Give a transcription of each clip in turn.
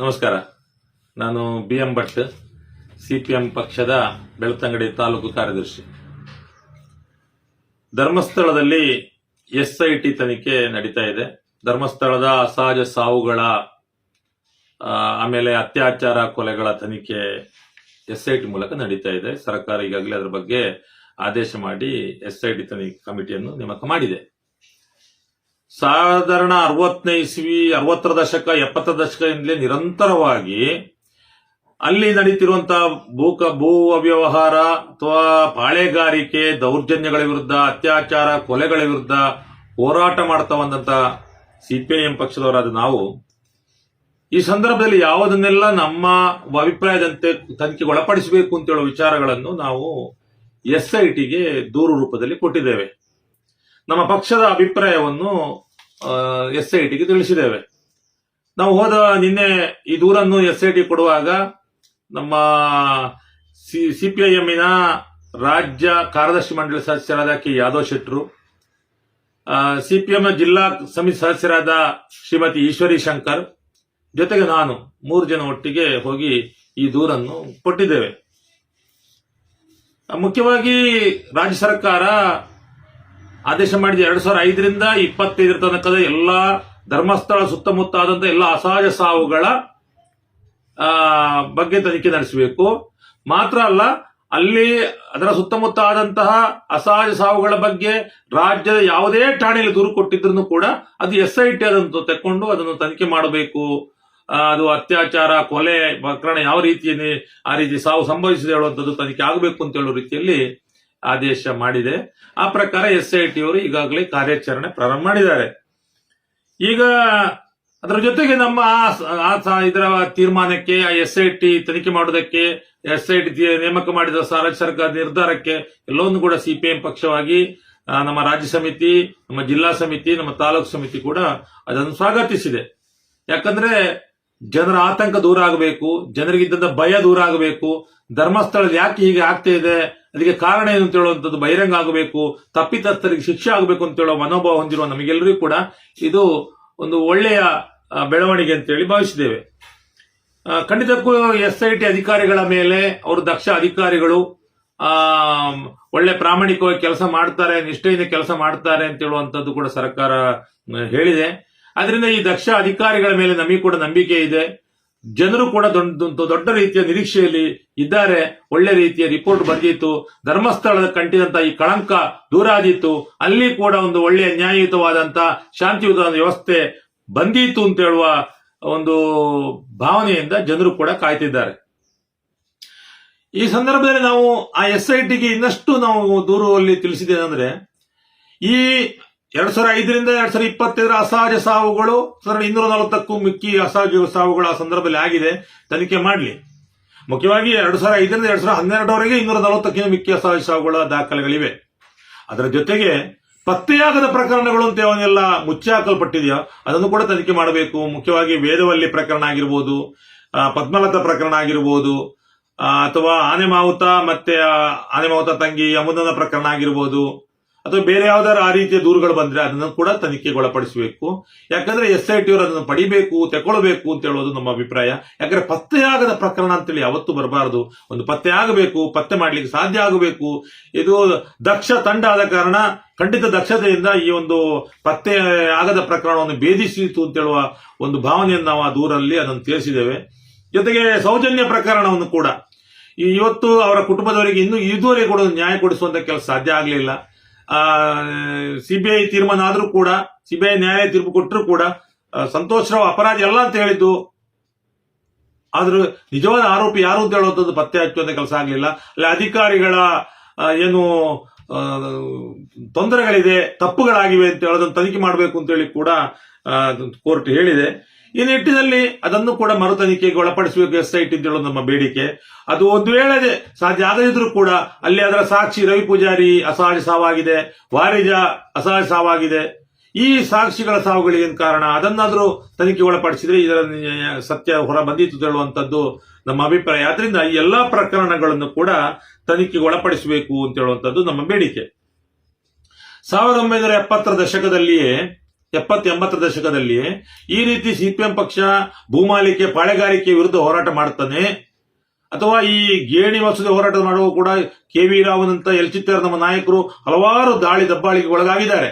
ನಮಸ್ಕಾರ. ನಾನು B M Bhat, CPM ಪಕ್ಷದ ಬೆಳ್ತಂಗಡಿ ತಾಲೂಕು ಕಾರ್ಯದರ್ಶಿ. ಧರ್ಮಸ್ಥಳದಲ್ಲಿ ಎಸ್ಐಟಿ ತನಿಖೆ ನಡೀತಾ ಇದೆ. ಧರ್ಮಸ್ಥಳದ ಅಸಹಜ ಸಾವುಗಳ ಆಮೇಲೆ ಅತ್ಯಾಚಾರ ಕೊಲೆಗಳ ತನಿಖೆ ಎಸ್ಐಟಿ ಮೂಲಕ ನಡೀತಾ ಇದೆ. ಸರ್ಕಾರ ಈಗಾಗಲೇ ಅದರ ಬಗ್ಗೆ ಆದೇಶ ಮಾಡಿ ಎಸ್ಐಟಿ ತನಿಖೆ ಕಮಿಟಿಯನ್ನು ನೇಮಕ ಮಾಡಿದೆ. ಸಾಧಾರಣ ಅರವತ್ತನೇ ಇಸ್ವಿ, ಅರವತ್ತರ ದಶಕ, ಎಪ್ಪತ್ತರ ದಶಕದಿಂದಲೇ ನಿರಂತರವಾಗಿ ಅಲ್ಲಿ ನಡೀತಿರುವಂತಹ ಭೂಕ, ಭೂ ಅವ್ಯವಹಾರ ಅಥವಾ ಪಾಳೆಗಾರಿಕೆ, ದೌರ್ಜನ್ಯಗಳ ವಿರುದ್ಧ, ಅತ್ಯಾಚಾರ, ಕೊಲೆಗಳ ವಿರುದ್ಧ ಹೋರಾಟ ಮಾಡ್ತಾ ಬಂದಂತ ಸಿಪಿಐಎಂ ಪಕ್ಷದವರಾದ ನಾವು, ಈ ಸಂದರ್ಭದಲ್ಲಿ ಯಾವುದನ್ನೆಲ್ಲ ನಮ್ಮ ಅಭಿಪ್ರಾಯದಂತೆ ತನಿಖೆಗೆ ಒಳಪಡಿಸಬೇಕು ಅಂತ ಹೇಳುವ ವಿಚಾರಗಳನ್ನು ನಾವು ಎಸ್ಐಟಿಗೆ ದೂರು ರೂಪದಲ್ಲಿ ಕೊಟ್ಟಿದ್ದೇವೆ. ನಮ್ಮ ಪಕ್ಷದ ಅಭಿಪ್ರಾಯವನ್ನು ಎಸ್ಐಟಿಗೆ ತಿಳಿಸಿದ್ದೇವೆ. ನಾವು ಹೋದ ನಿನ್ನೆ ಈ ದೂರನ್ನು ಎಸ್ ಐ ಟಿ ಕೊಡುವಾಗ ನಮ್ಮ ಸಿಪಿಐಎಂನ ರಾಜ್ಯ ಕಾರ್ಯದರ್ಶಿ ಮಂಡಳಿ ಸದಸ್ಯರಾದ ಕೆ ಯಾದವ್ ಶೆಟ್ರು ಸಿಪಿಎಂ ಜಿಲ್ಲಾ ಸಮಿತಿ ಸದಸ್ಯರಾದ ಶ್ರೀಮತಿ ಈಶ್ವರಿ ಶಂಕರ್, ಜೊತೆಗೆ ನಾನು ಮೂರು ಜನ ಒಟ್ಟಿಗೆ ಹೋಗಿ ಈ ದೂರನ್ನು ಕೊಟ್ಟಿದ್ದೇವೆ. ಮುಖ್ಯವಾಗಿ ರಾಜ್ಯ ಸರ್ಕಾರ ಆದೇಶ ಮಾಡಿದ ಎರಡ್ ಸಾವಿರ ಐದರಿಂದ ಇಪ್ಪತ್ತೈದರ ತನಕದ ಎಲ್ಲ ಧರ್ಮಸ್ಥಳ ಸುತ್ತಮುತ್ತ ಆದಂತ ಎಲ್ಲ ಅಸಹಜ ಸಾವುಗಳ ಬಗ್ಗೆ ತನಿಖೆ ನಡೆಸಬೇಕು. ಮಾತ್ರ ಅಲ್ಲ, ಅಲ್ಲಿ ಅದರ ಸುತ್ತಮುತ್ತ ಆದಂತಹ ಅಸಹಜ ಸಾವುಗಳ ಬಗ್ಗೆ ರಾಜ್ಯದ ಯಾವುದೇ ಠಾಣೆಯಲ್ಲಿ ದೂರು ಕೊಟ್ಟಿದ್ರು ಕೂಡ ಅದು ಎಸ್ ಐ ಟಿ ಅದನ್ನು ತೆಕ್ಕೊಂಡು ಅದನ್ನು ತನಿಖೆ ಮಾಡಬೇಕು. ಅದು ಅತ್ಯಾಚಾರ, ಕೊಲೆ, ಪ್ರಕರಣ ಯಾವ ರೀತಿಯಲ್ಲಿ ಆ ರೀತಿ ಸಾವು ಸಂಭವಿಸಿದೆ ಹೇಳುವಂಥದ್ದು ತನಿಖೆ ಆಗಬೇಕು ಅಂತ ಹೇಳೋ ರೀತಿಯಲ್ಲಿ ಆದೇಶ ಮಾಡಿದೆ. ಆ ಪ್ರಕಾರ ಎಸ್ ಐ ಟಿ ಅವರು ಈಗಾಗಲೇ ಕಾರ್ಯಾಚರಣೆ ಪ್ರಾರಂಭ ಮಾಡಿದ್ದಾರೆ. ಈಗ ಅದರ ಜೊತೆಗೆ ನಮ್ಮ ಆ- ಆ ಇದರ ತೀರ್ಮಾನಕ್ಕೆ ಎಸ್ ಐ ಟಿ ತನಿಖೆ ಮಾಡೋದಕ್ಕೆ ಎಸ್ ಐ ಟಿ ನೇಮಕ ಮಾಡಿದ ಸ- ರಾಜ್ಯ ಸರ್ಕಾರದ ನಿರ್ಧಾರಕ್ಕೆ ಎಲ್ಲವನ್ನು ಕೂಡ ಸಿಪಿಎಂ ಪಕ್ಷವಾಗಿ ಆ, ನಮ್ಮ ರಾಜ್ಯ ಸಮಿತಿ ನಮ್ಮ ಜಿಲ್ಲಾ ಸಮಿತಿ ನಮ್ಮ ತಾಲೂಕು ಸಮಿತಿ ಕೂಡ ಅದನ್ನು ಸ್ವಾಗತಿಸಿದೆ. ಯಾಕಂದ್ರೆ ಜನರ ಆತಂಕ ದೂರ ಆಗಬೇಕು ಜನರಿಗಿದ್ದಂತ ಭಯ ದೂರ ಆಗಬೇಕು ಧರ್ಮಸ್ಥಳ ಯಾಕೆ ಹೀಗೆ ಆಗ್ತಾ ಇದೆ ಅದಕ್ಕೆ ಕಾರಣ ಏನು ಅಂತ ಹೇಳುವಂಥದ್ದು ಬಹಿರಂಗ ಆಗಬೇಕು ತಪ್ಪಿತಸ್ಥರಿಗೆ ಶಿಕ್ಷೆ ಆಗಬೇಕು ಅಂತ ಹೇಳೋ ಮನೋಭಾವ ಹೊಂದಿರುವ ನಮಗೆಲ್ಲರಿಗೂ ಕೂಡ ಇದು ಒಂದು ಒಳ್ಳೆಯ ಬೆಳವಣಿಗೆ ಅಂತೇಳಿ ಭಾವಿಸಿದ್ದೇವೆ. ಆ, ಖಂಡಿತಕ್ಕೂ ಎಸ್ ಐ ಟಿ ಅಧಿಕಾರಿಗಳ ಮೇಲೆ ಅವರು ದಕ್ಷ ಅಧಿಕಾರಿಗಳು ಆ ಒಳ್ಳೆ ಪ್ರಾಮಾಣಿಕವಾಗಿ ಕೆಲಸ ಮಾಡ್ತಾರೆ ನಿಷ್ಠೆಯಿಂದ ಕೆಲಸ ಮಾಡ್ತಾರೆ ಅಂತ ಹೇಳುವಂಥದ್ದು ಕೂಡ ಸರ್ಕಾರ ಹೇಳಿದೆ. ಅದರಿಂದ ಈ ದಕ್ಷ ಅಧಿಕಾರಿಗಳ ಮೇಲೆ ನಮಗೆ ಕೂಡ ನಂಬಿಕೆ ಇದೆ. ಜನರು ಕೂಡ ದೊಡ್ಡ, ದೊಡ್ಡ- ರೀತಿಯ ನಿರೀಕ್ಷೆಯಲ್ಲಿ ಇದ್ದಾರೆ. ಒಳ್ಳೆ ರೀತಿಯ ರಿಪೋರ್ಟ್ ಬಂದಿತ್ತು. ಧರ್ಮಸ್ಥಳದ ಕಂಟಿದಂತ ಈ ಕಳಂಕ ದೂರ ಆದಿತ್ತು. ಅಲ್ಲಿ ಕೂಡ ಒಂದು ಒಳ್ಳೆಯ ನ್ಯಾಯಯುತವಾದಂತ ಶಾಂತಿಯುತ ವ್ಯವಸ್ಥೆ ಬಂದಿತ್ತು ಅಂತ ಹೇಳುವ ಒಂದು ಭಾವನೆಯಿಂದ ಜನರು ಕೂಡ ಕಾಯ್ತಿದ್ದಾರೆ. ಈ ಸಂದರ್ಭದಲ್ಲಿ ನಾವು ಆ ಎಸ್ ಐ ಟಿಗೆ ಇನ್ನಷ್ಟು ನಾವು ದೂರದಲ್ಲಿ ತಿಳಿಸಿದ್ದೇನೆಂದ್ರೆ, ಈ ಎರಡ್ ಸಾವಿರ ಐದರಿಂದ ಎರಡ್ ಸಾವಿರ ಇಪ್ಪತ್ತೈದರ ಅಸಹಜ ಸಾವುಗಳು ಸಾವಿರದ ಇನ್ನೂರ ನಲವತ್ತಕ್ಕೂ ಮಿಕ್ಕಿ ಅಸಹಜ ಸಾವುಗಳು ಆ ಸಂದರ್ಭದಲ್ಲಿ ಆಗಿದೆ. ತನಿಖೆ ಮಾಡಲಿ. ಮುಖ್ಯವಾಗಿ ಎರಡ್ ಸಾವಿರ ಐದರಿಂದ ಎರಡ್ ಸಾವಿರದ ಹನ್ನೆರಡರವರೆಗೆ ಇನ್ನೂರ ನಲವತ್ತಕ್ಕಿಂತ ಮಿಕ್ಕಿ ಅಸಹಜ ಸಾವುಗಳ ದಾಖಲೆಗಳಿವೆ. ಅದರ ಜೊತೆಗೆ ಪತ್ತೆಯಾಗದ ಪ್ರಕರಣಗಳು ಅಂತ ಯಾವನ್ನೆಲ್ಲ ಮುಚ್ಚಿ ಹಾಕಲ್ಪಟ್ಟಿದೆಯೋ ಅದನ್ನು ಕೂಡ ತನಿಖೆ ಮಾಡಬೇಕು. ಮುಖ್ಯವಾಗಿ ವೇದವಲ್ಲಿ ಪ್ರಕರಣ ಆಗಿರ್ಬೋದು ಪದ್ಮಲತ ಪ್ರಕರಣ ಆಗಿರ್ಬೋದು ಅಥವಾ ಆನೆ ಮಾವುತ ಮತ್ತೆ ಆನೆ ಮಾವುತ ತಂಗಿ ಯಮುನನ ಪ್ರಕರಣ ಆಗಿರ್ಬೋದು ಅಥವಾ ಬೇರೆ ಯಾವ್ದಾದ್ರು ಆ ರೀತಿಯ ದೂರುಗಳು ಬಂದ್ರೆ ಅದನ್ನು ಕೂಡ ತನಿಖೆಗೆ ಒಳಪಡಿಸಬೇಕು ಯಾಕಂದ್ರೆ ಎಸ್ ಐ ಟಿ ಅವರು ಅದನ್ನು ಪಡಿಬೇಕು ತಗೊಳ್ಬೇಕು ಅಂತ ಹೇಳೋದು ನಮ್ಮ ಅಭಿಪ್ರಾಯ. ಯಾಕಂದ್ರೆ ಪತ್ತೆಯಾಗದ ಪ್ರಕರಣ ಅಂತೇಳಿ ಯಾವತ್ತು ಬರಬಾರದು. ಒಂದು ಪತ್ತೆ ಆಗಬೇಕು, ಪತ್ತೆ ಮಾಡ್ಲಿಕ್ಕೆ ಸಾಧ್ಯ ಆಗಬೇಕು. ಇದು ದಕ್ಷ ತಂಡ ಆದ ಕಾರಣ ಖಂಡಿತ ದಕ್ಷತೆಯಿಂದ ಈ ಒಂದು ಪತ್ತೆ ಆಗದ ಪ್ರಕರಣವನ್ನು ಭೇದಿಸಿತು ಅಂತ ಹೇಳುವ ಒಂದು ಭಾವನೆಯನ್ನು ನಾವು ಆ ದೂರಲ್ಲಿ ಅದನ್ನು ತಿಳಿಸಿದ್ದೇವೆ. ಜೊತೆಗೆ ಸೌಜನ್ಯ ಪ್ರಕರಣವನ್ನು ಕೂಡ. ಇವತ್ತು ಅವರ ಕುಟುಂಬದವರಿಗೆ ಇನ್ನೂ ಇದುವರೆಗೆ ಕೂಡ ನ್ಯಾಯ ಕೊಡಿಸುವಂತ ಕೆಲಸ ಸಾಧ್ಯ ಆಗಲಿಲ್ಲ. ಸಿಬಿಐ ತೀರ್ಮಾನ ಆದ್ರೂ ಕೂಡ ಸಿಬಿಐ ನ್ಯಾಯ ತೀರ್ಪು ಕೊಟ್ಟರು ಕೂಡ ಸಂತೋಷ ರಾವ್ ಅಪರಾಧಿ ಅಲ್ಲ ಅಂತ ಹೇಳಿದ್ದು. ಆದ್ರೂ ನಿಜವಾದ ಆರೋಪಿ ಯಾರು ಅಂತ ಹೇಳುವಂಥದ್ದು ಪತ್ತೆ ಹಚ್ಚುವಂತ ಕೆಲಸ ಆಗಲಿಲ್ಲ. ಅಲ್ಲಿ ಅಧಿಕಾರಿಗಳ ಆ, ಏನು ಆ, ತೊಂದರೆಗಳಿದೆ ತಪ್ಪುಗಳಾಗಿವೆ ಅಂತ ಹೇಳೋದನ್ನು ತನಿಖೆ ಮಾಡಬೇಕು ಅಂತ ಹೇಳಿ ಕೂಡ ಕೋರ್ಟ್ ಹೇಳಿದೆ. ಈ ನಿಟ್ಟಿನಲ್ಲಿ ಅದನ್ನು ಕೂಡ ಮರು ತನಿಖೆಗೆ ಒಳಪಡಿಸಬೇಕು ವ್ಯವಸ್ಥೆ ಐ ಅಂತ ನಮ್ಮ ಬೇಡಿಕೆ. ಅದು ಒಂದು ವೇಳೆ ಸಾಧ್ಯ ಆಗದಿದ್ರೂ ಕೂಡ ಅಲ್ಲಿ ಅದರ ಸಾಕ್ಷಿ ರವಿ ಪೂಜಾರಿ ಅಸಹಜ ಸಾವಾಗಿದೆ, ವಾರಿಜ ಅಸಹಜ ಸಾವಾಗಿದೆ. ಈ ಸಾಕ್ಷಿಗಳ ಸಾವುಗಳಿಗೆ ಕಾರಣ? ಅದನ್ನಾದರೂ ತನಿಖೆ ಒಳಪಡಿಸಿದ್ರೆ ಇದರ ಸತ್ಯ ಹೊರ ಬಂದಿತ್ತು ಹೇಳುವಂಥದ್ದು ನಮ್ಮ ಅಭಿಪ್ರಾಯ. ಆದ್ರಿಂದ ಈ ಎಲ್ಲಾ ಪ್ರಕರಣಗಳನ್ನು ಕೂಡ ತನಿಖೆಗೆ ಒಳಪಡಿಸಬೇಕು ಅಂತ ಹೇಳುವಂತದ್ದು ನಮ್ಮ ಬೇಡಿಕೆ. ಸಾವಿರದ ಒಂಬೈನೂರ ಎಪ್ಪತ್ತರ ದಶಕದಲ್ಲಿಯೇ ಎಪ್ಪತ್ತು ಎಂಬತ್ತರ ದಶಕದಲ್ಲಿ ಈ ರೀತಿ ಸಿಪಿಎಂ ಪಕ್ಷ ಭೂಮಾಲಿಕೆ ಪಾಳೆಗಾರಿಕೆ ವಿರುದ್ಧ ಹೋರಾಟ ಮಾಡ್ತಾನೆ ಅಥವಾ ಈ ಗೇಣಿ ಮಸೂದೆ ಹೋರಾಟ ಮಾಡುವ ಕೂಡ ಕೆ ವಿ ರಾವನಂತ ಎಲ್ ಚಿತ್ತರ ನಮ್ಮ ನಾಯಕರು ಹಲವಾರು ದಾಳಿ ದಬ್ಬಾಳಿಗೆ ಒಳಗಾಗಿದ್ದಾರೆ.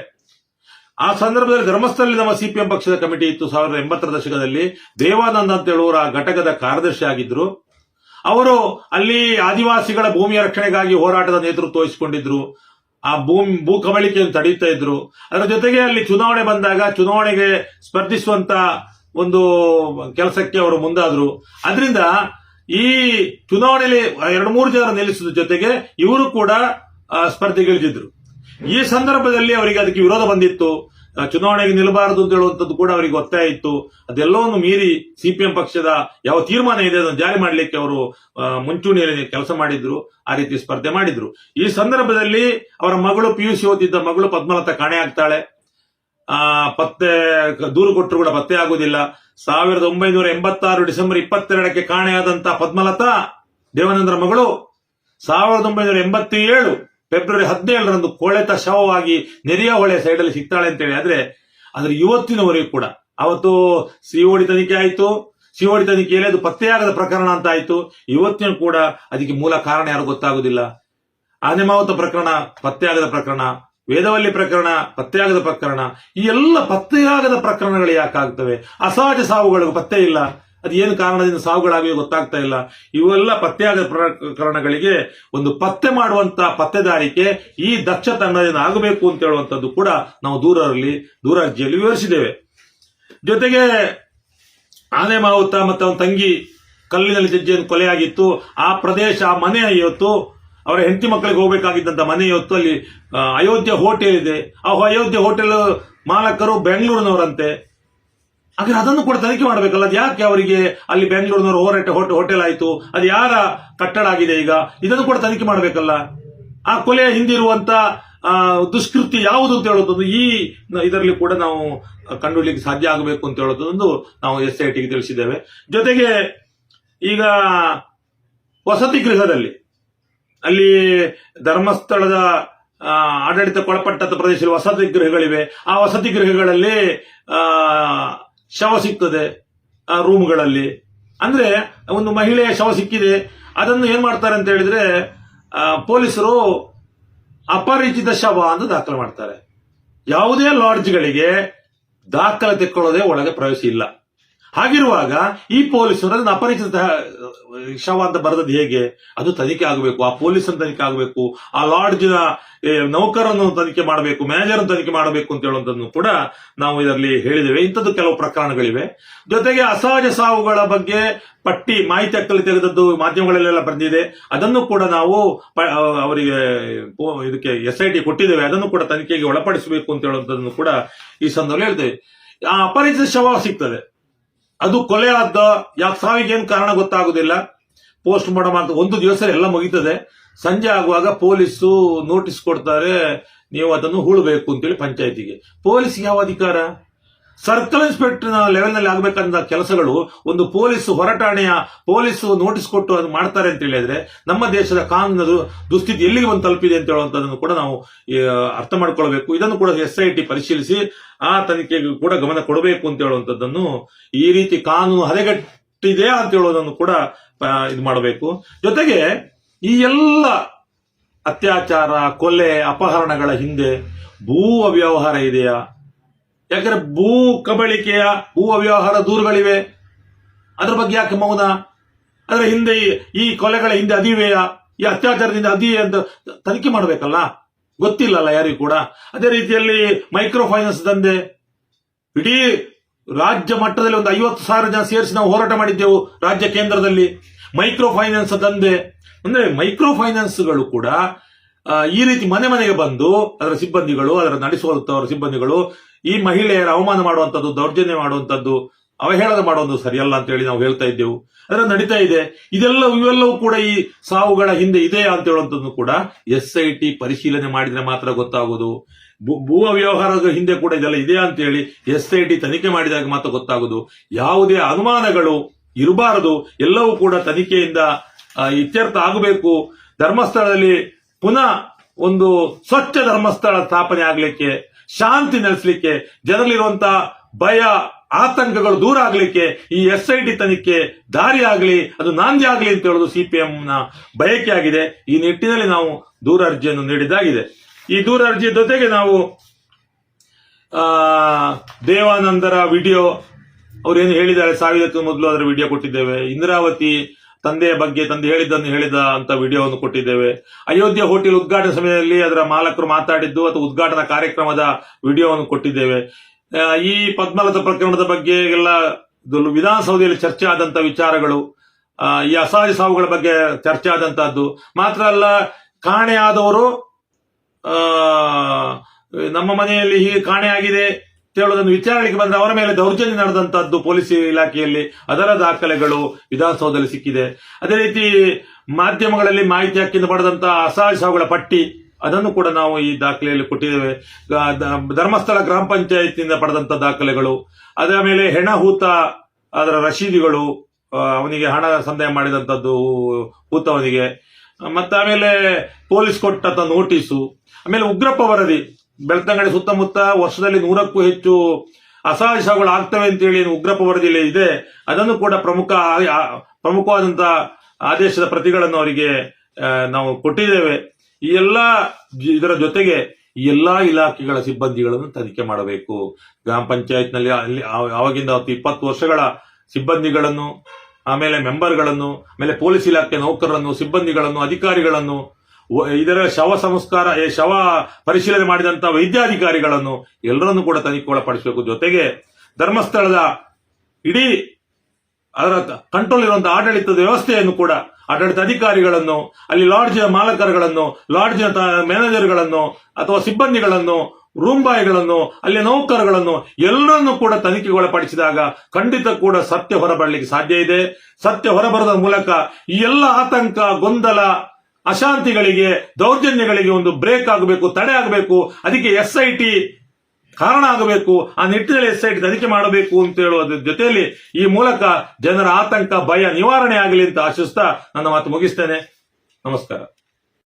ಆ ಸಂದರ್ಭದಲ್ಲಿ ಧರ್ಮಸ್ಥಳದಲ್ಲಿ ನಮ್ಮ ಸಿಪಿಎಂ ಪಕ್ಷದ ಕಮಿಟಿ ಇತ್ತು ಸಾವಿರದ ಎಂಬತ್ತರ ದಶಕದಲ್ಲಿ. ದೇವಾನಂದ ಅಂತ ಹೇಳುವರ ಘಟಕದ ಕಾರ್ಯದರ್ಶಿ ಆಗಿದ್ರು. ಅವರು ಅಲ್ಲಿ ಆದಿವಾಸಿಗಳ ಭೂಮಿಯ ರಕ್ಷಣೆಗಾಗಿ ಹೋರಾಟದ ನೇತೃತ್ವ ವಹಿಸಿಕೊಂಡಿದ್ರು. ಆ ಭೂಮಿ ಭೂ ಕಬಳಿಕೆಯನ್ನು ತಡೆಯುತ್ತಾ ಇದ್ರು. ಅದರ ಜೊತೆಗೆ ಅಲ್ಲಿ ಚುನಾವಣೆ ಬಂದಾಗ ಚುನಾವಣೆಗೆ ಸ್ಪರ್ಧಿಸುವಂತ ಒಂದು ಕೆಲಸಕ್ಕೆ ಅವರು ಮುಂದಾದ್ರು. ಅದರಿಂದ ಈ ಚುನಾವಣೆಯಲ್ಲಿ ಎರಡು ಮೂರು ಜನ ನಿಲ್ಲಿಸಿದ ಜೊತೆಗೆ ಇವರು ಕೂಡ ಸ್ಪರ್ಧೆಗಿಳಿದಿದ್ರು ಈ ಸಂದರ್ಭದಲ್ಲಿ ಅವರಿಗೆ ಅದಕ್ಕೆ ವಿರೋಧ ಬಂದಿತ್ತು. ಚುನಾವಣೆಗೆ ನಿಲ್ಲಬಾರದು ಅಂತ ಹೇಳುವಂಥದ್ದು ಕೂಡ ಅವರಿಗೆ ಒತ್ತಾಯ ಇತ್ತು. ಅದೆಲ್ಲವನ್ನು ಮೀರಿ ಸಿಪಿಎಂ ಪಕ್ಷದ ಯಾವ ತೀರ್ಮಾನ ಇದೆ ಅದನ್ನು ಜಾರಿ ಮಾಡಲಿಕ್ಕೆ ಅವರು ಮುಂಚೂಣಿಯಲ್ಲಿ ಕೆಲಸ ಮಾಡಿದ್ರು, ಆ ರೀತಿ ಸ್ಪರ್ಧೆ ಮಾಡಿದ್ರು. ಈ ಸಂದರ್ಭದಲ್ಲಿ ಅವರ ಮಗಳು ಪಿ ಯು ಸಿ ಓದಿದ್ದ ಮಗಳು ಪದ್ಮಲತಾ ಕಾಣೆ ಆಗ್ತಾಳೆ. ಆ, ಪತ್ತೆ, ದೂರು ಕೊಟ್ಟರು ಕೂಡ ಪತ್ತೆ ಆಗುವುದಿಲ್ಲ. ಸಾವಿರದ ಒಂಬೈನೂರ ಎಂಬತ್ತಾರು ಡಿಸೆಂಬರ್ ಇಪ್ಪತ್ತೆರಡಕ್ಕೆ ಕಾಣೆಯಾದಂತಹ ಪದ್ಮಲತಾ ದೇವಾನಂದರ ಮಗಳು, ಸಾವಿರದ ಒಂಬೈನೂರ ಎಂಬತ್ತೇಳು ಫೆಬ್ರವರಿ ಹದಿನೇಳರಂದು ಕೋಳೆತ ಶವವಾಗಿ ನೆರೆಯ ಹೊಳೆ ಸೈಡಲ್ಲಿ ಸಿಗ್ತಾಳೆ ಅಂತೇಳಿ. ಆದ್ರೆ ಅದ್ರ ಇವತ್ತಿನವರೆಗೂ ಕೂಡ, ಅವತ್ತು ಸಿಒಡಿ ತನಿಖೆ ಆಯಿತು. ಸಿಒಡಿ ತನಿಖೆಯಲ್ಲಿ ಅದು ಪತ್ತೆಯಾಗದ ಪ್ರಕರಣ ಅಂತ ಆಯ್ತು. ಇವತ್ತಿನ ಕೂಡ ಅದಕ್ಕೆ ಮೂಲ ಕಾರಣ ಯಾರು ಗೊತ್ತಾಗುದಿಲ್ಲ. ಆನೆಮಾವತ ಪ್ರಕರಣ, ಪತ್ತೆಯಾಗದ ಪ್ರಕರಣ, ವೇದವಲ್ಲಿ ಪ್ರಕರಣ, ಪತ್ತೆಯಾಗದ ಪ್ರಕರಣ, ಈ ಎಲ್ಲ ಪತ್ತೆಯಾಗದ ಪ್ರಕರಣಗಳು ಯಾಕಾಗ್ತವೆ? ಅಸಹಜ ಸಾವುಗಳು ಪತ್ತೆ ಇಲ್ಲ. ಅದು ಏನು ಕಾರಣದಿಂದ ಸಾವುಗಳಾಗಿವೆ ಗೊತ್ತಾಗ್ತಾ ಇಲ್ಲ. ಇವೆಲ್ಲ ಪತ್ತೆಯಾದ ಪ್ರಕರಣಗಳಿಗೆ ಒಂದು ಪತ್ತೆ ಮಾಡುವಂತ ಪತ್ತೆದಾರಿಕೆ ಈ ದಕ್ಷ ತಂಡದಿಂದ ಆಗಬೇಕು ಅಂತ ಹೇಳುವಂಥದ್ದು ಕೂಡ ನಾವು ದೂರರಲ್ಲಿ ದೂರಾರ್ಜಿಯಲ್ಲಿ ವಿವರಿಸಿದ್ದೇವೆ. ಜೊತೆಗೆ ಆನೆ ಮಾವುತ ಮತ್ತು ಅವನ ತಂಗಿ ಕಲ್ಲಿನಲ್ಲಿ ಜಜ್ಜಿಯನ್ನು ಕೊಲೆಯಾಗಿತ್ತು. ಆ ಪ್ರದೇಶ, ಆ ಮನೆ ಇವತ್ತು, ಅವರ ಹೆಂಡತಿ ಮಕ್ಕಳಿಗೆ ಹೋಗಬೇಕಾಗಿದ್ದಂಥ ಮನೆ ಇವತ್ತು ಅಲ್ಲಿ ಅಯೋಧ್ಯೆ ಹೋಟೆಲ್ ಇದೆ. ಆ ಅಯೋಧ್ಯೆ ಹೋಟೆಲ್ ಮಾಲಕರು ಬೆಂಗಳೂರಿನವರಂತೆ. ಹಾಗಾದ್ರೆ ಅದನ್ನು ಕೂಡ ತನಿಖೆ ಮಾಡಬೇಕಲ್ಲ? ಅದು ಯಾಕೆ ಅವರಿಗೆ ಅಲ್ಲಿ ಬೆಂಗಳೂರಿನವರು ಹೋರಾಟ ಹೋಟೆಲ್ ಆಯಿತು? ಅದು ಯಾರ ಕಟ್ಟಡ ಆಗಿದೆ ಈಗ? ಇದನ್ನು ಕೂಡ ತನಿಖೆ ಮಾಡಬೇಕಲ್ಲ? ಆ ಕೊಲೆಯ ಹಿಂದಿರುವಂತ ದುಷ್ಕೃತಿ ದುಷ್ಕೃತ್ಯ ಯಾವುದು ಅಂತ ಹೇಳೋದೊಂದು ಈ ಇದರಲ್ಲಿ ಕೂಡ ನಾವು ಕಂಡುಹಿಡಲಿಕ್ಕೆ ಸಾಧ್ಯ ಆಗಬೇಕು ಅಂತ ಹೇಳೋದೊಂದು ನಾವು ಎಸ್ ಐ ಟಿಗೆ ತಿಳಿಸಿದ್ದೇವೆ. ಜೊತೆಗೆ ಈಗ ವಸತಿ ಗೃಹದಲ್ಲಿ ಅಲ್ಲಿ ಧರ್ಮಸ್ಥಳದ ಆಡಳಿತ ಆಡಳಿತಕ್ಕೊಳಪಟ್ಟಂತ ಪ್ರದೇಶದಲ್ಲಿ ವಸತಿ ಗೃಹಗಳಿವೆ. ಆ ವಸತಿ ಗೃಹಗಳಲ್ಲಿ ಶವ ಸಿಗ್ತದೆ, ಆ ರೂಮ್ಗಳಲ್ಲಿ. ಅಂದ್ರೆ ಒಂದು ಮಹಿಳೆಯ ಶವ ಸಿಕ್ಕಿದೆ, ಅದನ್ನು ಏನ್ ಮಾಡ್ತಾರೆ ಅಂತ ಹೇಳಿದ್ರೆ ಪೊಲೀಸರು ಅಪರಿಚಿತ ಶವ ಅಂತ ದಾಖಲೆ ಮಾಡ್ತಾರೆ. ಯಾವುದೇ ಲಾಡ್ಜ್ಗಳಿಗೆ ದಾಖಲೆ ತೆಕ್ಕೊಳ್ಳೋದೇ ಒಳಗೆ ಪ್ರವೇಶ ಇಲ್ಲ. ಹಾಗಿರುವಾಗ ಈ ಪೊಲೀಸರು ಅದನ್ನು ಅಪರಿಚಿತ ಶವ ಅಂತ ಬರೆದದ್ದು ಹೇಗೆ? ಅದು ತನಿಖೆ ಆಗಬೇಕು, ಆ ಪೊಲೀಸ್ ತನಿಖೆ ಆಗಬೇಕು, ಆ ಲಾಡ್ಜ್ನ ನೌಕರನ್ನು ತನಿಖೆ ಮಾಡಬೇಕು ಮ್ಯಾನೇಜರ್ ತನಿಖೆ ಮಾಡಬೇಕು ಅಂತ ಹೇಳುವಂತದನ್ನು ಕೂಡ ನಾವು ಇದರಲ್ಲಿ ಹೇಳಿದ್ದೇವೆ. ಇಂಥದ್ದು ಕೆಲವು ಪ್ರಕರಣಗಳಿವೆ. ಜೊತೆಗೆ ಅಸಹಜ ಸಾವುಗಳ ಬಗ್ಗೆ ಪಟ್ಟಿ, ಮಾಹಿತಿ ಹಕ್ಕಲ್ಲಿ ತೆಗೆದದ್ದು ಮಾಧ್ಯಮಗಳಲ್ಲೆಲ್ಲ ಬಂದಿದೆ. ಅದನ್ನು ಕೂಡ ನಾವು ಅವರಿಗೆ ಇದಕ್ಕೆ ಎಸ್ ಐ ಟಿ ಕೊಟ್ಟಿದ್ದೇವೆ. ಅದನ್ನು ಕೂಡ ತನಿಖೆಗೆ ಒಳಪಡಿಸಬೇಕು ಅಂತ ಹೇಳುವಂತದ್ದನ್ನು ಕೂಡ ಈ ಸಂದರ್ಭದಲ್ಲಿ ಹೇಳ್ತೇವೆ. ಆ ಅಪರಿಚಿತ ಶವ ಸಿಗ್ತದೆ. ಅದು ಕೊಲೆ ಆದ ಯಾಕೆ ಸಾವಿಗೆ ಏನು ಕಾರಣ ಗೊತ್ತಾಗುದಿಲ್ಲ. ಪೋಸ್ಟ್ ಮಾರ್ಟಮ್ ಅಂತ ಒಂದು ದಿವಸ ಎಲ್ಲ ಮುಗೀತದೆ. ಸಂಜೆ ಆಗುವಾಗ ಪೊಲೀಸು ನೋಟಿಸ್ ಕೊಡ್ತಾರೆ, ನೀವು ಅದನ್ನು ಹೂಳಬೇಕು ಅಂತೇಳಿ ಪಂಚಾಯತಿಗೆ. ಪೊಲೀಸ್ ಯಾವ ಅಧಿಕಾರ? ಸರ್ಕಲ್ ಇನ್ಸ್ಪೆಕ್ಟರ್ ಲೆವೆಲ್ನಲ್ಲಿ ಆಗಬೇಕಂತ ಕೆಲಸಗಳು ಒಂದು ಪೊಲೀಸ್ ಹೊರಟಾಣೆಯ ಪೊಲೀಸ್ ನೋಟಿಸ್ ಕೊಟ್ಟು ಅದು ಮಾಡ್ತಾರೆ ಅಂತ ಹೇಳಿದ್ರೆ ನಮ್ಮ ದೇಶದ ಕಾನೂನು ದುಸ್ಥಿತಿ ಎಲ್ಲಿಗೆ ಒಂದು ತಲುಪಿದೆ ಅಂತ ಹೇಳುವಂತದನ್ನು ಕೂಡ ನಾವು ಅರ್ಥ ಮಾಡ್ಕೊಳ್ಬೇಕು. ಇದನ್ನು ಕೂಡ ಎಸ್ ಐ ಟಿ ಪರಿಶೀಲಿಸಿ, ಆ ತನಿಖೆಗೆ ಕೂಡ ಗಮನ ಕೊಡಬೇಕು ಅಂತ ಹೇಳುವಂತದ್ದನ್ನು ಈ ರೀತಿ ಕಾನೂನು ಹದಗೆಟ್ಟಿದೆ ಅಂತ ಹೇಳೋದನ್ನು ಕೂಡ ಇದು ಮಾಡಬೇಕು. ಜೊತೆಗೆ ಈ ಎಲ್ಲ ಅತ್ಯಾಚಾರ, ಕೊಲೆ, ಅಪಹರಣಗಳ ಹಿಂದೆ ಭೂ ಅವ್ಯವಹಾರ ಇದೆಯಾ? ಯಾಕಂದ್ರೆ ಭೂ ಕಬಳಿಕೆಯ, ಭೂ ಅವ್ಯವಹಾರ ದೂರುಗಳಿವೆ. ಅದ್ರ ಬಗ್ಗೆ ಯಾಕೆ ಮೌನ? ಅದರ ಹಿಂದೆ ಈ- ಕೊಲೆಗಳ ಹಿಂದೆ ಅದಿವೆಯ ಈ ಅತ್ಯಾಚಾರದಿಂದ ಅದಿ ಅಂತ ತನಿಖೆ ಮಾಡಬೇಕಲ್ಲ? ಗೊತ್ತಿಲ್ಲಲ್ಲ ಯಾರಿಗೂ ಕೂಡ. ಅದೇ ರೀತಿಯಲ್ಲಿ ಮೈಕ್ರೋ ಫೈನಾನ್ಸ್ ದಂಧೆ. ಇಡೀ ರಾಜ್ಯ ಮಟ್ಟದಲ್ಲಿ ಒಂದು ಐವತ್ತು ಸಾವಿರ ಜನ ಸೇರಿಸಿ ನಾವು ಹೋರಾಟ ಮಾಡಿದ್ದೆವು ರಾಜ್ಯ ಕೇಂದ್ರದಲ್ಲಿ. ಮೈಕ್ರೋ ಫೈನಾನ್ಸ್ ದಂಧೆ. ಅಂದ್ರೆ ಮೈಕ್ರೋ ಫೈನಾನ್ಸ್ಗಳು ಕೂಡ ಈ ರೀತಿ ಮನೆ ಮನೆಗೆ ಬಂದು ಅದರ ಸಿಬ್ಬಂದಿಗಳು, ಅದರ ನಡೆಸುವಂತವರ ಸಿಬ್ಬಂದಿಗಳು, ಈ ಮಹಿಳೆಯರ ಅವಮಾನ ಮಾಡುವಂತದ್ದು, ದೌರ್ಜನ್ಯ ಮಾಡುವಂತದ್ದು, ಅವಹೇಳನ ಮಾಡುವಂಥದ್ದು ಸರಿಯಲ್ಲ ಅಂತ ಹೇಳಿ ನಾವು ಹೇಳ್ತಾ ಇದ್ದೆವು. ಅದರ ನಡೀತಾ ಇದೆ. ಇದೆಲ್ಲ ಇವೆಲ್ಲವೂ ಕೂಡ ಈ ಸಾವುಗಳ ಹಿಂದೆ ಇದೆ ಅಂತ ಹೇಳುವಂಥದ್ದು ಕೂಡ ಎಸ್ ಐ ಪರಿಶೀಲನೆ ಮಾಡಿದ್ರೆ ಮಾತ್ರ ಗೊತ್ತಾಗೋದು ಭೂ- ಅವ್ಯವಹಾರದ ಹಿಂದೆ ಕೂಡ ಇದೆಲ್ಲ ಇದೆ ಅಂತ ಹೇಳಿ ಎಸ್ ಐ ತನಿಖೆ ಮಾಡಿದಾಗ ಮಾತ್ರ ಗೊತ್ತಾಗೋದು ಯಾವುದೇ ಅನುಮಾನಗಳು ಇರಬಾರದು. ಎಲ್ಲವೂ ಕೂಡ ತನಿಖೆಯಿಂದ ಇತ್ಯರ್ಥ ಆಗಬೇಕು. ಧರ್ಮಸ್ಥಳದಲ್ಲಿ ಪುನಃ ಒಂದು ಸ್ವಚ್ಛ ಧರ್ಮಸ್ಥಳ ಸ್ಥಾಪನೆ ಆಗ್ಲಿಕ್ಕೆ, ಶಾಂತಿ ನೆಲೆಸಲಿಕ್ಕೆ, ಜನರಲ್ಲಿರುವಂತ ಭಯ, ಆತಂಕಗಳು ದೂರ ಆಗ್ಲಿಕ್ಕೆ, ಈ ಎಸ್ ಐ ಟಿ ತನಿಖೆ ದಾರಿ ಆಗಲಿ, ಅದು ನಾಂದಿ ಆಗಲಿ ಅಂತ ಹೇಳೋದು ಸಿಪಿಎಂ ನ ಬಯಕೆ ಆಗಿದೆ. ಈ ನಿಟ್ಟಿನಲ್ಲಿ ನಾವು ದೂರ ಅರ್ಜಿಯನ್ನು ನೀಡಿದ್ದಾಗಿದೆ. ಈ ದೂರ ಅರ್ಜಿಯ ಜೊತೆಗೆ ನಾವು ದೇವಾನಂದರ ವಿಡಿಯೋ ಅವ್ರೇನು ಹೇಳಿದ್ದಾರೆ, ಸಾವಿರಕ್ಕೂ ಮೊದಲು ಅದರ ವಿಡಿಯೋ ಕೊಟ್ಟಿದ್ದೇವೆ. ಇಂದ್ರಾವತಿ ತಂದೆಯ ಬಗ್ಗೆ ತಂದೆ ಹೇಳಿದ್ದನ್ನು ಹೇಳಿದ ಅಂತ ವಿಡಿಯೋವನ್ನು ಕೊಟ್ಟಿದ್ದೇವೆ. ಅಯೋಧ್ಯೆ ಹೋಟೆಲ್ ಉದ್ಘಾಟನೆ ಸಮಯದಲ್ಲಿ ಅದರ ಮಾಲಕರು ಮಾತಾಡಿದ್ದು ಅಥವಾ ಉದ್ಘಾಟನಾ ಕಾರ್ಯಕ್ರಮದ ವಿಡಿಯೋವನ್ನು ಕೊಟ್ಟಿದ್ದೇವೆ. ಈ ಪದ್ಮಲತ ಪ್ರಕರಣದ ಬಗ್ಗೆ ಎಲ್ಲ ವಿಧಾನಸೌಧದಲ್ಲಿ ಚರ್ಚೆ ಆದಂತ ವಿಚಾರಗಳು ಈ ಅಸಹಜ ಸಾವುಗಳ ಬಗ್ಗೆ ಚರ್ಚೆ ಆದಂತಹದ್ದು. ಮಾತ್ರ ಅಲ್ಲ ಕಾಣೆಯಾದವರು ಆದವರು ನಮ್ಮ ಮನೆಯಲ್ಲಿ ಹೀಗೆ ಕಾಣೆಯಾಗಿದೆ ಹೇಳೋದನ್ನು ವಿಚಾರಣೆಗೆ ಬಂದ್ರೆ ಅವರ ಮೇಲೆ ದೌರ್ಜನ್ಯ ನಡೆದಂತಹದ್ದು ಪೊಲೀಸ್ ಇಲಾಖೆಯಲ್ಲಿ. ಅದರ ದಾಖಲೆಗಳು ವಿಧಾನಸೌಧದಲ್ಲಿ ಸಿಕ್ಕಿದೆ. ಅದೇ ರೀತಿ ಮಾಧ್ಯಮಗಳಲ್ಲಿ ಮಾಹಿತಿ ಹಕ್ಕಿಂದ ಪಡೆದಂತಹ ಅಸಹಜ ಸಾವುಗಳ ಪಟ್ಟಿ, ಅದನ್ನು ಕೂಡ ನಾವು ಈ ದಾಖಲೆಯಲ್ಲಿ ಕೊಟ್ಟಿದ್ದೇವೆ. ಧರ್ಮಸ್ಥಳ ಗ್ರಾಮ ಪಂಚಾಯತ್ನಿಂದ ಪಡೆದಂತ ದಾಖಲೆಗಳು. ಅದರ ಮೇಲೆ ಹೆಣಹೂತ ಅದರ ರಶೀದಿಗಳು ಅವನಿಗೆ ಹಣ ಸಂದಾಯ ಮಾಡಿದಂತದ್ದು ಹೂತವನಿಗೆ ಮತ್ತೆ ಆಮೇಲೆ ಪೊಲೀಸ್ ಕೊಟ್ಟಂತ ನೋಟಿಸು. ಆಮೇಲೆ ಉಗ್ರಪ್ಪ ವರದಿ. ಬೆಳ್ತಂಗಡಿ ಸುತ್ತಮುತ್ತ ವರ್ಷದಲ್ಲಿ ನೂರಕ್ಕೂ ಹೆಚ್ಚು ಅಸಹಜಗಳು ಆಗ್ತವೆ ಅಂತೇಳಿ ಏನು ಉಗ್ರಪ್ಪ ವರದಿಯಲ್ಲಿ ಇದೆ. ಅದನ್ನು ಕೂಡ ಪ್ರಮುಖ ಪ್ರಮುಖವಾದಂತಹ ಆದೇಶದ ಪ್ರತಿಗಳನ್ನು ಅವರಿಗೆ ನಾವು ಕೊಟ್ಟಿದ್ದೇವೆ. ಈ ಎಲ್ಲ ಇದರ ಜೊತೆಗೆ ಎಲ್ಲಾ ಇಲಾಖೆಗಳ ಸಿಬ್ಬಂದಿಗಳನ್ನು ತನಿಖೆ ಮಾಡಬೇಕು. ಗ್ರಾಮ ಪಂಚಾಯತ್ನಲ್ಲಿ ಅಲ್ಲಿ ಅವಾಗಿಂದ ಇಪ್ಪತ್ತು ವರ್ಷಗಳ ಸಿಬ್ಬಂದಿಗಳನ್ನು, ಆಮೇಲೆ ಮೆಂಬರ್ಗಳನ್ನು ಆಮೇಲೆ ಪೊಲೀಸ್ ಇಲಾಖೆ ನೌಕರರನ್ನು, ಸಿಬ್ಬಂದಿಗಳನ್ನು, ಅಧಿಕಾರಿಗಳನ್ನು ಇದರ ಶವ ಸಂಸ್ಕಾರ ಶವ ಪರಿಶೀಲನೆ ಮಾಡಿದಂತ ವೈದ್ಯಾಧಿಕಾರಿಗಳನ್ನು ಎಲ್ಲರನ್ನು ಕೂಡ ತನಿಖೆ ಒಳಪಡಿಸಬೇಕು ಜೊತೆಗೆ ಧರ್ಮಸ್ಥಳದ ಇಡೀ ಅದರ ಕಂಟ್ರೋಲ್ ಇರುವಂತಹ ಆಡಳಿತದ ವ್ಯವಸ್ಥೆಯನ್ನು ಕೂಡ ಆಡಳಿತ ಅಧಿಕಾರಿಗಳನ್ನು, ಅಲ್ಲಿ ಲಾಡ್ಜ್ನ ಮಾಲಕರುಗಳನ್ನು ಲಾಡ್ಜ್ನ ತ- ಮ್ಯಾನೇಜರ್ಗಳನ್ನು ಅಥವಾ ಸಿಬ್ಬಂದಿಗಳನ್ನು ರೂಮ್ ಬಾಯ್ಗಳನ್ನು ಅಲ್ಲಿ ನೌಕರಗಳನ್ನು ಎಲ್ಲರನ್ನು ಕೂಡ ತನಿಖೆಗೊಳಪಡಿಸಿದಾಗ ಖಂಡಿತ ಕೂಡ ಸತ್ಯ ಹೊರಬರಲಿಕ್ಕೆ ಸಾಧ್ಯ ಇದೆ. ಸತ್ಯ ಹೊರಬರದ ಮೂಲಕ ಈ ಎಲ್ಲ ಆತಂಕ, ಗೊಂದಲ ಅಶಾಂತಿಗಳಿಗೆ, ದೌರ್ಜನ್ಯಗಳಿಗೆ ಒಂದು ಬ್ರೇಕ್ ಆಗಬೇಕು, ತಡೆ ಆಗಬೇಕು, ಅದಕ್ಕೆ ಎಸ್ ಐ ಟಿ ಕಾರಣ ಆಗಬೇಕು, ಆ ನಿಟ್ಟಿನಲ್ಲಿ ಎಸ್ ಐ ಟಿ ತನಿಖೆ ಮಾಡಬೇಕು ಅಂತ ಹೇಳುವುದ್ರ ಜೊತೆಯಲ್ಲಿ ಈ ಮೂಲಕ ಜನರ ಆತಂಕ, ಭಯ ನಿವಾರಣೆ ಆಗಲಿ ಅಂತ ಆಶಿಸ್ತಾ ನನ್ನ ಮಾತು ಮುಗಿಸ್ತೇನೆ. ನಮಸ್ಕಾರ.